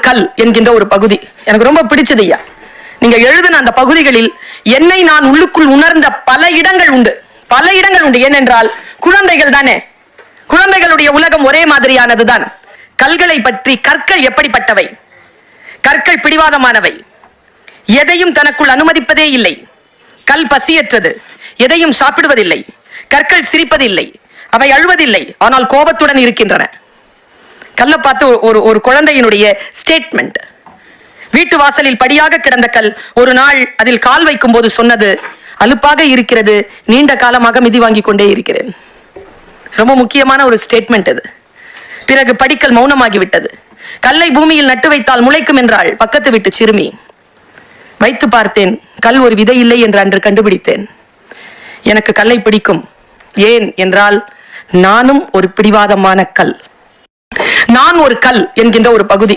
கல் என்கின்ற ஒரு பகுதி. எனக்கு ரொம்ப பிடிச்சது ஐயா. நீங்க எழுதின அந்த பகுதிகளில் என்னை நான் உள்ளுக்குள் உணர்ந்த பல இடங்கள் உண்டு. பல இடங்கள் உண்டு. ஏனென்றால் குழந்தைகள் தானே. குழந்தைகளுடைய உலகம் ஒரே மாதிரியானதுதான். கல்களை பற்றி கற்கள் எப்படிப்பட்டவை? கற்கள் பிடிவாதமானவை. எதையும் தனக்குள் அனுமதிப்பதே இல்லை. கல் பசியற்றது. எதையும் சாப்பிடுவதில்லை. கற்கள் சிரிப்பதில்லை. அவை அழுவதில்லை. ஆனால் கோபத்துடன் இருக்கின்றன. கல்லை பார்த்து ஒரு- ஒரு குழந்தையினுடைய ஸ்டேட்மெண்ட் வீட்டு வாசலில் படியாக கிடந்த கல் ஒரு நாள் அதில் கால் வைக்கும் போது சொன்னது அலுப்பாக இருக்கிறது நீண்ட காலமாக மிதி வாங்கி கொண்டே இருக்கிறேன். ரொம்ப முக்கியமான ஒரு ஸ்டேட்மெண்ட் இது பிறகு படிக்கல் மௌனமாகிவிட்டது. கல்லை பூமியில் நட்டு வைத்தால் முளைக்கும் என்றாள் பக்கத்து வீட்டு சிறுமி. வைத்து பார்த்தேன் கல் ஒரு விதை இல்லை என்று அன்று கண்டுபிடித்தேன். எனக்கு கல்லை பிடிக்கும் ஏன் என்றால் நானும் ஒரு பிடிவாதமான கல். நான் ஒரு கல் என்கின்ற ஒரு பகுதி.